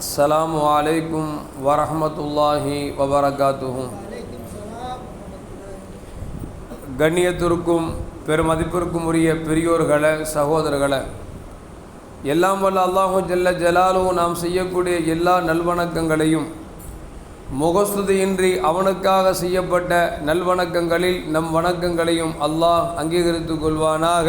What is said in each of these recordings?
அஸ்லாம் வலைக்கும் வரமத்துல்லாஹி வபரகாத்துஹும் கண்ணியத்திற்கும் பெருமதிப்பிற்கும் உரிய பெரியோர்களை சகோதரர்களை எல்லாம் வல்ல அல்லாஹும் ஜெல்ல ஜலாலும் நாம் செய்யக்கூடிய எல்லா நல்வணக்கங்களையும் முகஸ்துதியின்றி அவனுக்காக செய்யப்பட்ட நல்வணக்கங்களில் நம் வணக்கங்களையும் அல்லாஹ் அங்கீகரித்து கொள்வானாக.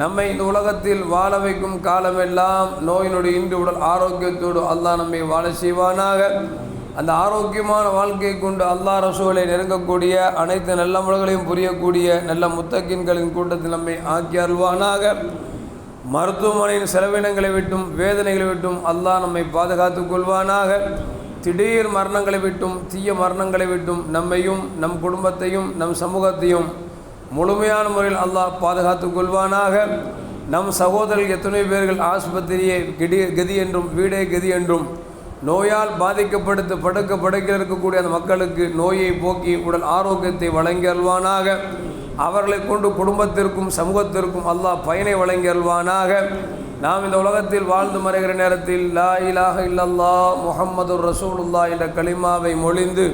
நம்மை இந்த உலகத்தில் வாழ வைக்கும் காலமெல்லாம் நோயினுடைய இன்று உடல் ஆரோக்கியத்தோடு அல்லாஹ் நம்மை வாழ செய்வானாக. அந்த ஆரோக்கியமான வாழ்க்கையை கொண்டு அல்லாஹ் ரசூலை நெருங்கக்கூடிய அனைத்து நல்ல முறைகளையும் புரியக்கூடிய நல்ல முத்தக்கின்களின் கூட்டத்தில் நம்மை ஆக்கி அருள்வானாக. மருத்துவமனையின் செலவினங்களை விட்டும் வேதனைகளை விட்டும் அல்லாஹ் நம்மை பாதுகாத்து கொள்வானாக. திடீர் மரணங்களை விட்டும் தீய மரணங்களை விட்டும் நம்மையும் நம் குடும்பத்தையும் நம் சமூகத்தையும் முழுமையான முறையில் அல்லாஹ் பாதுகாத்து கொள்வானாக. நம் சகோதரர்கள் எத்தனை பேர்கள் ஆஸ்பத்திரியை கெடி கதி என்றும் வீடே கதி என்றும் நோயால் பாதிக்கப்படுத்த படுக்க படுக்கில் இருக்கக்கூடிய அந்த மக்களுக்கு நோயை போக்கி உடல் ஆரோக்கியத்தை வழங்கி அல்வானாக அவர்களை கொண்டு குடும்பத்திற்கும் சமூகத்திற்கும் அல்லாஹ் பயனை வழங்கி அல்வானாக நாம் இந்த உலகத்தில் வாழ்ந்து மறைகிற நேரத்தில் லா இலாக இல்லல்லா முகம்மது ரசூலுல்லா என்ற களிமாவை மொழிந்து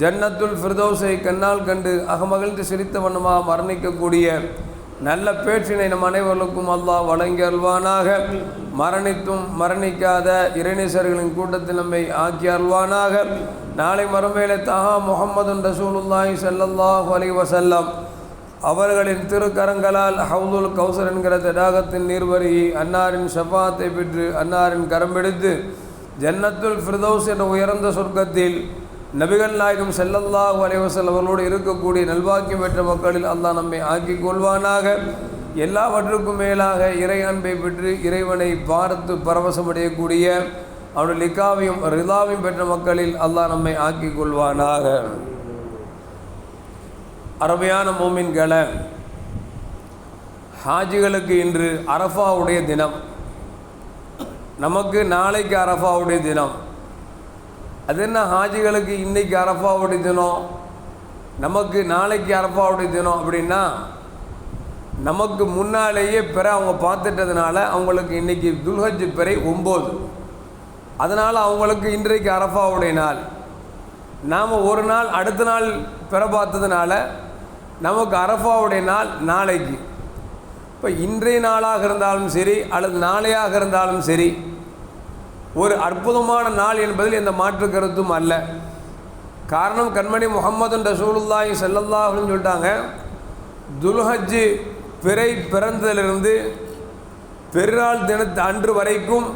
ஜன்னத்துல் ஃபிர்தோஸை கண்ணால் கண்டு அகமகிழ்ந்து சிரித்த வண்ணமாக மரணிக்கக்கூடிய நல்ல பேச்சினை நம் அனைவர்களுக்கும் அல்லாஹ் வழங்கி அல்வானாக மரணித்தும் மரணிக்காத இறைநேசர்களின் கூட்டத்தில் நம்மை ஆக்கி அல்வானாக நாளை மறுமையில தஹா முகமது ரசூலுல்லாஹி ஸல்லல்லாஹு அலி வசல்லம் அவர்களின் திருக்கரங்களால் ஹவுதுல் கௌசர் என்கிற தடாகத்தின் நீர்வருகி அன்னாரின் ஷஃபாத்தை பெற்று அன்னாரின் கரம்பிடித்து ஜன்னத்துல் ஃபிர்தௌஸ் என்ற உயர்ந்த சொர்க்கத்தில் நபிகள் நாயகம் செல்லல்லாஹு அலைவசல் அவர்களோடு இருக்கக்கூடிய நல்வாக்கியம் பெற்ற மக்களில் அல்லாஹ் நம்மை ஆக்கி கொள்வானாக. எல்லாவற்றுக்கும் மேலாக இறை அன்பை பெற்று இறைவனை பார்த்து பரவசமடையக்கூடிய அவனுடைய லிக்காவையும் ரிதாவையும் பெற்ற மக்களில் அல்லாஹ் நம்மை ஆக்கி கொள்வானாக. அருமையான மோமின்களை ஹாஜிகளுக்கு இன்று அரஃபாவுடைய தினம். நமக்கு நாளைக்கு அரஃபாவுடைய தினம். அது என்ன ஹாஜிகளுக்கு இன்றைக்கி அரஃபாவுடைய தினம்? நமக்கு நாளைக்கு அரஃபாவுடைய தினம் அப்படின்னா நமக்கு முன்னாலேயே பிற அவங்க பார்த்துட்டதுனால அவங்களுக்கு இன்றைக்கி துல்ஹஜ் பிறை ஒம்பது. அதனால் அவங்களுக்கு இன்றைக்கு அரஃபாவுடைய நாள். நாம் ஒரு நாள் அடுத்த நாள் பிற பார்த்ததுனால நமக்கு அரஃபாவுடைய நாள் நாளைக்கு. இப்போ இன்றைய நாளாக இருந்தாலும் சரி அல்லது நாளையாக இருந்தாலும் சரி ஒரு அற்புதமான நாள் என்பதில் எந்த மாற்று கருத்தும் அல்ல. காரணம் கண்மணி முகமது ரசூலுல்லாஹி செல்லல்லாஹுன்னு சொல்லிட்டாங்க துல்ஹஜ்ஜு பிறை பிறந்ததிலிருந்து பெருநாள் தினத்து அன்று வரைக்கும்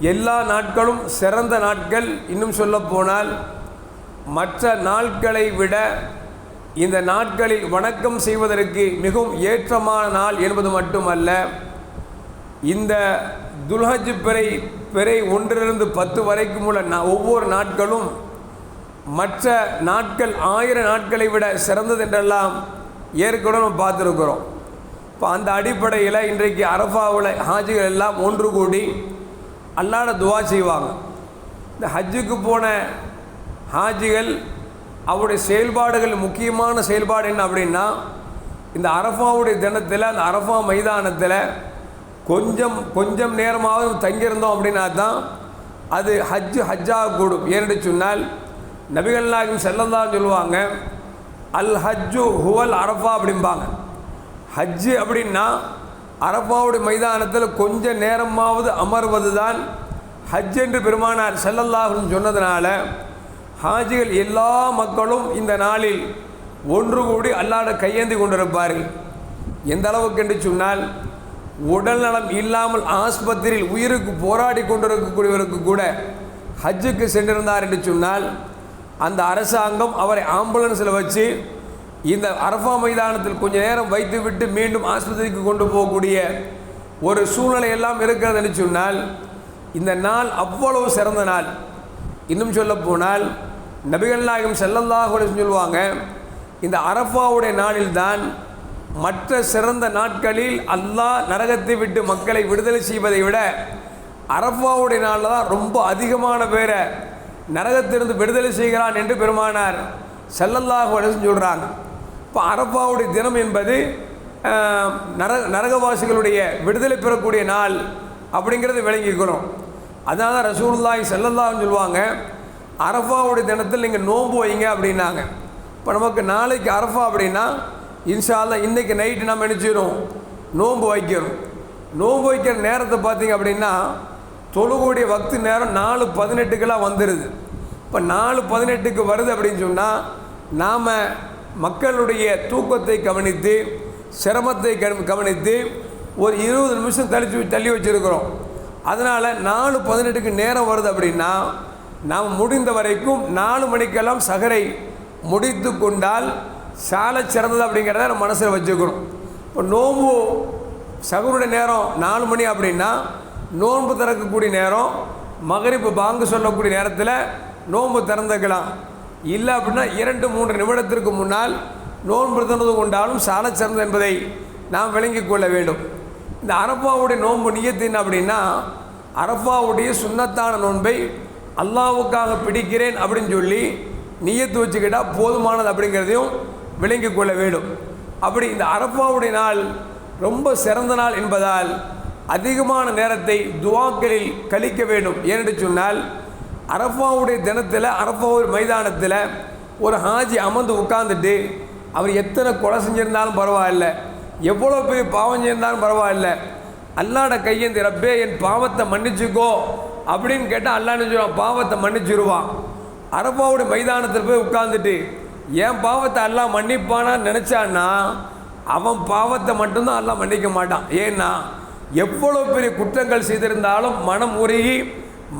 எல்லா நாட்களும் சிறந்த நாட்கள் இன்னும் சொல்லப்போனால் மற்ற நாட்களை விட இந்த நாட்களில் வணக்கம் செய்வதற்கு மிகவும் ஏற்றமான நாள் என்பது மட்டுமல்ல இந்த துல்ஹஜ் பிறை பிறை ஒன்றிலிருந்து பத்து வரைக்கும் உள்ள நா ஒவ்வொரு நாட்களும் மற்ற நாட்கள் ஆயிரம் நாட்களை விட சிறந்தது என்றெல்லாம் ஏற்கனவே நம்ம பார்த்துருக்குறோம். இப்போ அந்த அடிப்படையில் இன்றைக்கு அரஃபாவில் ஹாஜிகள் எல்லாம் ஒன்று கூடி அல்லாட துவா செய்வாங்க. இந்த ஹஜ்ஜுக்கு போன ஹாஜிகள் அவருடைய செயல்பாடுகள் முக்கியமான செயல்பாடு என்ன அப்படின்னா இந்த அரஃபாவுடைய தினத்தில் அந்த அரஃபா மைதானத்தில் கொஞ்சம் கொஞ்சம் நேரமாவது தங்கியிருந்தோம் அப்படின்னா தான் அது ஹஜ்ஜு ஹஜ்ஜாக கூடும். ஏன்னு சொன்னால் நபிகள் நாயகம் செல்லந்தான் சொல்லுவாங்க அல் ஹஜ்ஜு ஹுவல் அரஃபா அப்படிம்பாங்க. ஹஜ்ஜு அப்படின்னா அரஃபாவுடைய மைதானத்தில் கொஞ்ச நேரமாவது அமர்வது தான் ஹஜ் என்று பெருமானார் செல்லல்லாஹுன்னு சொன்னதுனால ஹாஜிகள் எல்லா மக்களும் இந்த நாளில் ஒன்று கூடி அல்லாட கையேந்தி கொண்டிருப்பார்கள். எந்த அளவுக்கு என்று சொன்னால் உடல் நலம் இல்லாமல் ஆஸ்பத்திரியில் உயிருக்கு போராடி கொண்டிருக்கக்கூடியவருக்கு கூட ஹஜ்ஜுக்கு சென்றிருந்தார் என்று சொன்னால் அந்த அரசாங்கம் அவரை ஆம்புலன்ஸில் வச்சு இந்த அரஃபா மைதானத்தில் கொஞ்ச நேரம் வைத்துவிட்டு மீண்டும் ஆஸ்பத்திரிக்கு கொண்டு போகக்கூடிய ஒரு சூழ்நிலை எல்லாம் இருக்கிறது என்று சொன்னால் இந்த நாள் அவ்வளவு சிறந்த நாள். இன்னும் சொல்ல போனால் நபிகள் நாயகம் ஸல்லல்லாஹு சொல்லுவாங்க இந்த அரஃபாவுடைய நாளில்தான் மற்ற சிறந்த நாட்களில் அல்லாஹ் நரகத்தை விட்டு மக்களை விடுதலை செய்வதை விட அரஃபாவுடைய நாளில் தான் ரொம்ப அதிகமான பேரை நரகத்திலிருந்து விடுதலை செய்கிறான் என்று பெருமானார் செல்லல்லாஹ் அலைஹி சொல்கிறாங்க இப்போ அரப்பாவுடைய தினம் என்பது நர நரகவாசிகளுடைய விடுதலை பெறக்கூடிய நாள் அப்படிங்கிறது விளங்கிக்கிறோம் அதனால தான் ரசூல்லாய் ஸல்லல்லாஹு சொல்லுவாங்க அரஃபாவுடைய தினத்தில் நீங்கள் நோன்பு வைங்க அப்படின்னாங்க. இப்போ நமக்கு நாளைக்கு அரஃபா அப்படின்னா இன்ஷால்ல இன்றைக்கி நைட்டு நம்ம நினச்சிடும் நோன்பு வைக்கிறோம். நோன்பு வைக்கிற நேரத்தை பார்த்தீங்க அப்படின்னா தொழுகூடிய வக்து நேரம் நாலு பதினெட்டுக்கெல்லாம் வந்துடுது இப்போ நாலு பதினெட்டுக்கு வருது அப்படின்னு சொன்னால் நாம் மக்களுடைய தூக்கத்தை கவனித்து சிரமத்தை கவனித்து ஒரு இருபது நிமிஷம் தள்ளி தள்ளி வச்சுருக்கிறோம். அதனால் நாலு பதினெட்டுக்கு நேரம் வருது அப்படின்னா நாம் முடிந்த வரைக்கும் நாலு மணிக்கெல்லாம் சகரை முடித்து கொண்டால் சாலை சிறந்தது அப்படிங்கிறத நம்ம மனசில் வச்சுக்கிறோம் இப்போ நோம்பு சகுருடைய நேரம் நாலு மணி அப்படின்னா நோன்பு திறக்கக்கூடிய நேரம் மகரிப்பு பாங்கு சொல்லக்கூடிய நேரத்தில் நோன்பு திறந்துக்கலாம். இல்லை அப்படின்னா இரண்டு மூன்று நிமிடத்திற்கு முன்னால் நோன்பு திறந்தது கொண்டாலும் சாலை சிறந்தது என்பதை நாம் விளங்கிக் கொள்ள வேண்டும். இந்த அரப்பாவுடைய நோன்பு நியத்து அப்படின்னா அரப்பாவுடைய சுண்ணத்தான நோன்பை அல்லாவுக்காக பிடிக்கிறேன் அப்படின்னு சொல்லி நியத்து வச்சுக்கிட்டால் போதுமானது அப்படிங்கிறதையும் விளங்கிக் கொள்ள வேண்டும். அப்படி இந்த அரப்பாவுடைய நாள் ரொம்ப சிறந்த நாள் என்பதால் அதிகமான நேரத்தை துவாக்களில் கழிக்க வேண்டும். ஏனென்று சொன்னால் அரப்பாவுடைய தினத்தில் அரப்பாவுடைய மைதானத்தில் ஒரு ஹாஜி அமர்ந்து உட்கார்ந்துட்டு அவர் எத்தனை கொலை செஞ்சிருந்தாலும் பரவாயில்ல. எவ்வளோ பெரிய பாவம் செஞ்சிருந்தாலும் பரவாயில்ல. அல்லாட கையேந்தி ரப்பே என் பாவத்தை மன்னிச்சுக்கோ அப்படின்னு கேட்டால் அல்லான்னு சொல்லுவான்? பாவத்தை மன்னிச்சிருவான். அரப்பாவுடைய மைதானத்தில் போய் உட்கார்ந்துட்டு என் பாவத்தை எல்லாம் மன்னிப்பானான்னு நினச்சான்னா அவன் பாவத்தை மட்டும்தான் எல்லாம் மன்னிக்க மாட்டான். ஏன்னா எவ்வளோ பெரிய குற்றங்கள் செய்திருந்தாலும் மனம் உருகி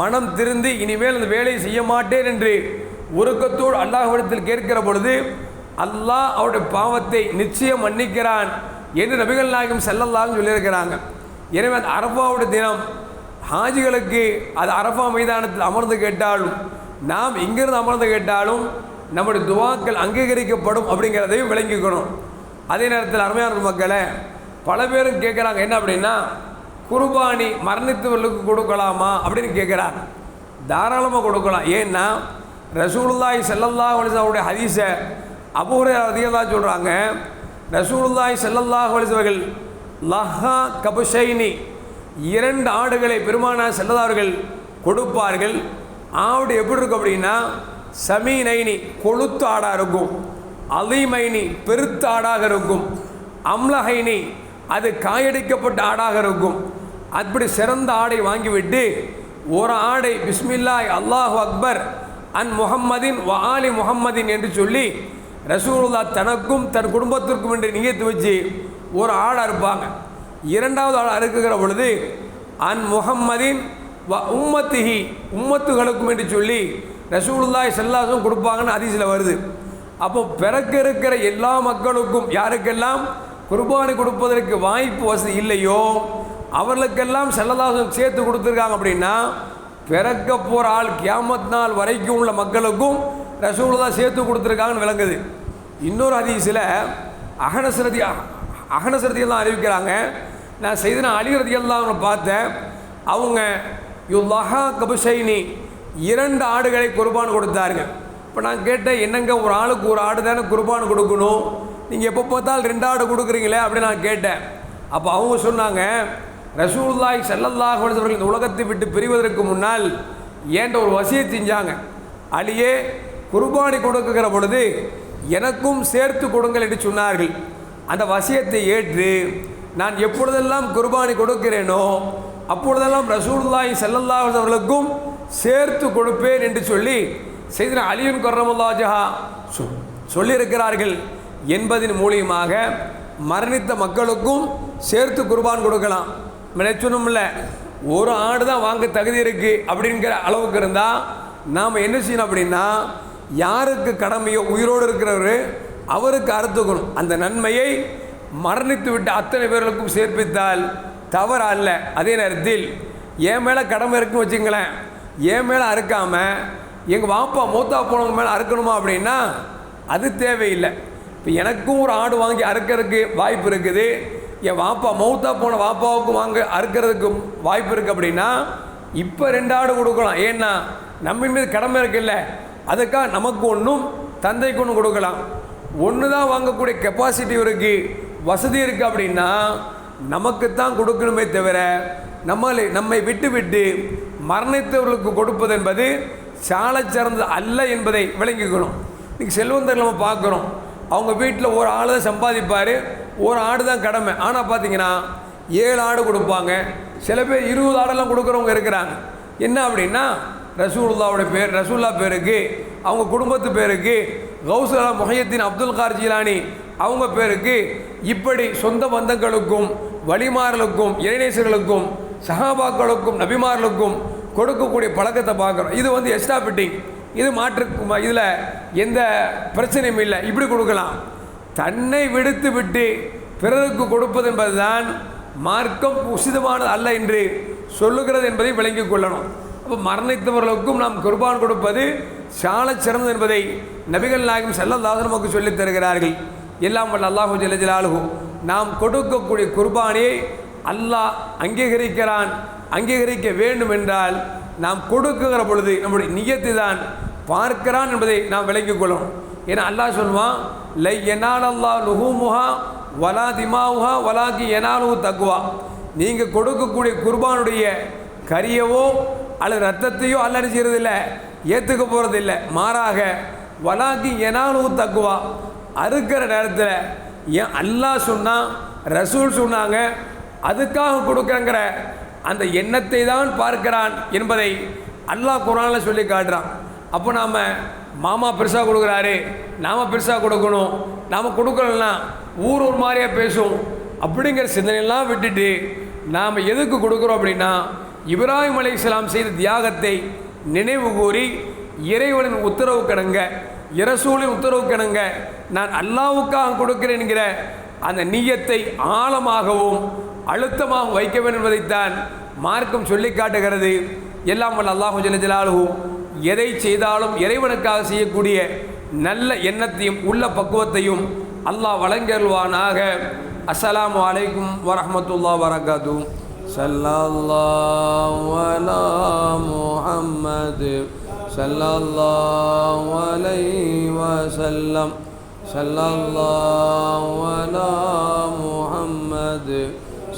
மனம் திருந்தி இனிமேல் அந்த வேலையை செய்ய மாட்டேன் என்று உருக்கத்தோடு அல்லாஹ்விடத்தில் கேட்கிற பொழுது அல்லாஹ் அவருடைய பாவத்தை நிச்சயம் மன்னிக்கிறான் என்று நபிகள் நாயகம் செல்லல்லான்னு சொல்லியிருக்கிறாங்க. எனவே அந்த அரபாவுடைய தினம். ஹாஜிகளுக்கு அது அரபா மைதானத்தில் அமர்ந்து கேட்டாலும் நாம் இங்கிருந்து அமர்ந்து கேட்டாலும் நம்முடைய துவாக்கள் அங்கீகரிக்கப்படும் அப்படிங்கிறதையும் விளங்கிக்கணும். அதே நேரத்தில் அருமையான மக்களை பல பேரும் கேட்குறாங்க என்ன அப்படின்னா குர்பானி மரணித்தவர்களுக்கு கொடுக்கலாமா அப்படின்னு கேட்குறாங்க. தாராளமாக கொடுக்கலாம். ஏன்னா ரசூலுல்லாய் செல்லல்லாஹ் அலைஹி அவருடைய ஹதீஸை அபூரே அதிகதாக சொல்கிறாங்க ரசூலுல்லாய் செல்லல்லாஹ் வலிசவர்கள் அவர்கள் லஹா கபுஷைனி இரண்டு ஆடுகளை பெருமானா செல்லதார்கள் கொடுப்பார்கள். ஆடு எப்படி இருக்கும் அப்படின்னா சமீனைனி கொழுத்து ஆடாக இருக்கும் அலிமைனி பெருத்த ஆடாக இருக்கும் அம்லஹைனி அது காயடிக்கப்பட்ட ஆடாக இருக்கும் அப்படி சிறந்த ஆடை வாங்கிவிட்டு ஒரு ஆடை பிஸ்மில்லாய் அல்லாஹு அக்பர் அன் முகம்மதின் வாலி முகம்மதின் என்று சொல்லி ரசூலுல்லா தனக்கும் தன் குடும்பத்திற்கும் என்று நியத்து வச்சு ஒரு ஆடை அறுப்பாங்க. இரண்டாவது ஆள் அறுக்குகிற பொழுது அன் முகம்மதின் வ உம்மத்திஹி உம்மத்துகளுக்கும் என்று சொல்லி ரசூலுல்லாய் செல்லாசும் கொடுப்பாங்கன்னு அதிசயில் வருது. அப்போ பிறக்க இருக்கிற எல்லா மக்களுக்கும் யாருக்கெல்லாம் குர்பானி கொடுப்பதற்கு வாய்ப்பு வசதி இல்லையோ அவர்களுக்கெல்லாம் செல்லதாசம் சேர்த்து கொடுத்துருக்காங்க அப்படின்னா பிறக்க போகிற ஆள் கியாமத் நாள் வரைக்கும் உள்ள மக்களுக்கும் ரசூலுல்லா சேர்த்து கொடுத்துருக்காங்கன்னு விளங்குது. இன்னொரு ஹதீஸில் அகனசரதி அகனசரதியெல்லாம் அறிவிக்கிறாங்க. நான் செய்தன அழிகிறதியெல்லாம் அவங்க பார்த்தேன். அவங்க யுல்லஹா கபுசைனி இரண்டு ஆடுகளை குர்பான் கொடுத்தாருங்க இப்போ நான் கேட்டேன் என்னங்க ஒரு ஆளுக்கு ஒரு ஆடு தானே குர்பான் கொடுக்கணும்? நீங்கள் எப்போ பார்த்தாலும் ரெண்டு ஆடு கொடுக்குறீங்களே அப்படின்னு நான் கேட்டேன். அப்போ அவங்க சொன்னாங்க ரசூல்லாய் ஸல்லல்லாஹு அலைஹி இந்த உலகத்தை விட்டு பிரிவதற்கு முன்னால் ஏன்ற ஒரு வசியை செஞ்சாங்க. அழியே குர்பானி கொடுக்குகிற பொழுது எனக்கும் சேர்த்து கொடுங்கள் என்று சொன்னார்கள். அந்த வசியத்தை ஏற்று நான் எப்பொழுதெல்லாம் குர்பானி கொடுக்கிறேனோ அப்பொழுதெல்லாம் ரசூல்லாய் ஸல்லல்லாஹு அவர்களுக்கும் சேர்த்து கொடுப்பேன் என்று சொல்லி செய்தின அலியுன் கர்ரமுல்லாஜஹா சொல்லியிருக்கிறார்கள் என்பதன் மூலியமாக மரணித்த மக்களுக்கும் சேர்த்து குர்பான் கொடுக்கலாம். நினைச்சணும்ல ஒரு ஆடு தான் வாங்க தகுதி இருக்குது அப்படிங்கிற அளவுக்கு இருந்தால் நாம் என்ன செய்யணும் அப்படின்னா யாருக்கு கடமையோ உயிரோடு இருக்கிறவர் அவருக்கு அறுத்துக்கணும். அந்த நன்மையை மரணித்து விட்ட அத்தனை பேர்களுக்கும் சேர்ப்பித்தால் தவறு அல்ல அதே நேரத்தில் என் மேலே கடமை இருக்குன்னு வச்சுங்களேன் என் மேலே அறுக்காமல் எங்கள் வாப்பா மூத்தா போனவங்க மேலே அறுக்கணுமா அப்படின்னா அது தேவையில்லை. இப்போ எனக்கும் ஒரு ஆடு வாங்கி அறுக்கிறதுக்கு வாய்ப்பு இருக்குது. என் வாப்பா மௌத்தா போன வாப்பாவுக்கும் வாங்க அறுக்கிறதுக்கு வாய்ப்பு இருக்குது அப்படின்னா இப்போ ரெண்டு ஆடு கொடுக்கலாம். ஏன்னா நம்ம மீது கடமை இருக்குல்ல. அதுக்காக நமக்கு ஒன்றும் தந்தைக்கு ஒன்று கொடுக்கலாம். ஒன்று தான் வாங்கக்கூடிய கெப்பாசிட்டி இருக்குது வசதி இருக்குது அப்படின்னா நமக்குத்தான் கொடுக்கணுமே தவிர நம்மளை நம்மை விட்டு விட்டு மரணித்தவர்களுக்கு கொடுப்பது என்பது சாலை சிறந்தது அல்ல என்பதை விளங்கிக்கணும். இன்றைக்கி செல்வந்தர்கள் நம்ம பார்க்குறோம். அவங்க வீட்டில் ஒரு ஆள் தான் சம்பாதிப்பார். ஒரு ஆடு தான் கடமை. ஆனால் பார்த்தீங்கன்னா ஏழு ஆடு கொடுப்பாங்க. சில பேர் இருபது ஆடெல்லாம் கொடுக்குறவங்க இருக்கிறாங்க. என்ன அப்படின்னா ரசூலுல்லாவுடைய பேர் ரசூல்லா பேருக்கு அவங்க குடும்பத்து பேருக்கு கௌசலா முஹையத்தின் அப்துல் கார் ஜீலானி அவங்க பேருக்கு இப்படி சொந்த பந்தங்களுக்கும் வழிமாறலுக்கும் இறைநேசர்களுக்கும் சஹாபாக்களுக்கும் நபிமார்களுக்கும் கொடுக்கக்கூடிய பழக்கத்தை பார்க்குறோம் இது வந்து எக்ஸ்ட்ரா ஃபிட்டிங் இது மாற்று இதில் எந்த பிரச்சனையும் இல்லை. இப்படி கொடுக்கலாம். தன்னை விடுத்து விட்டு பிறருக்கு கொடுப்பது என்பதுதான் மார்க்கம் உசிதமானது அல்ல என்று சொல்லுகிறது என்பதை விளங்கிக் கொள்ளணும். அப்போ மரணித்தவர்களுக்கும் நாம் குர்பான் கொடுப்பது சால சிறந்தது என்பதை நபிகள் நாயகம் செல்லல்லாத நமக்கு சொல்லித் தருகிறார்கள். எல்லாம் வல்ல அல்லாஹு ஜலஜலாலுகு நாம் கொடுக்கக்கூடிய குர்பானியை அல்லாஹ் அங்கீகரிக்கிறான். அங்கீகரிக்க வேண்டும் என்றால் நாம் கொடுக்குகிற பொழுது நம்முடைய நியத்தை தான் பார்க்கிறான் என்பதை நாம் விளங்கிக் கொள்ளணும் ஏன்னா அல்லாஹ் சொல்லுவான் லை எனால் அல்லா லுஹூமுஹா வலா திமாவுஹா வலாக்கி எனாலுஹு தக்குவா நீங்கள் கொடுக்கக்கூடிய குர்பானுடைய கரியவோ அல்லது ரத்தத்தையோ அல்ல செய்கிறது ஏற்றுக்க போகிறது இல்லை மாறாக வலாக்கி எனாலுஹு தக்குவா அறுக்கிற நேரத்தில் ஏன் அல்லாஹ் சொன்னால் ரசூல் சொன்னாங்க அதுக்காக கொடுக்குறங்கிற அந்த எண்ணத்தை தான் பார்க்கிறான் என்பதை அல்லாஹ் குரானில் சொல்லி காட்டுறான். அப்போ நாம் மாமா பெருசாக கொடுக்குறாரு நாம் பெருசாக கொடுக்கணும் நாம் கொடுக்கலன்னா ஊர் ஒரு மாதிரியாக பேசும் அப்படிங்கிற சிந்தனையெல்லாம் விட்டுட்டு நாம் எதுக்கு கொடுக்குறோம் அப்படின்னா இப்ராஹிம் இஸ்லாம் செய்த தியாகத்தை நினைவு கூறி இறைவனின் உத்தரவு கிடங்க இரசூலின் உத்தரவு கிடங்க நான் அல்லாவுக்காக கொடுக்கிறேன் என்கிற அந்த நீயத்தை ஆழமாகவும் அழுத்தமாக வைக்க வேண்டும் என்பதைத்தான் மார்க்கம் சொல்லி காட்டுகிறது. எல்லாம் வல்ல அல்லாஹு ஜல்ல எதை செய்தாலும் இறைவனுக்காக செய்யக்கூடிய நல்ல எண்ணத்தையும் உள்ள பக்குவத்தையும் அல்லாஹ் வழங்கல்வானாக அஸ்லாம் அலைக்கும் வரமத்துல்லா வரகாத்து ஸல்லல்லாஹு அலா முஹம்மது ஸல்லல்லாஹு அலைஹி வஸல்லம். ஸல்லல்லாஹு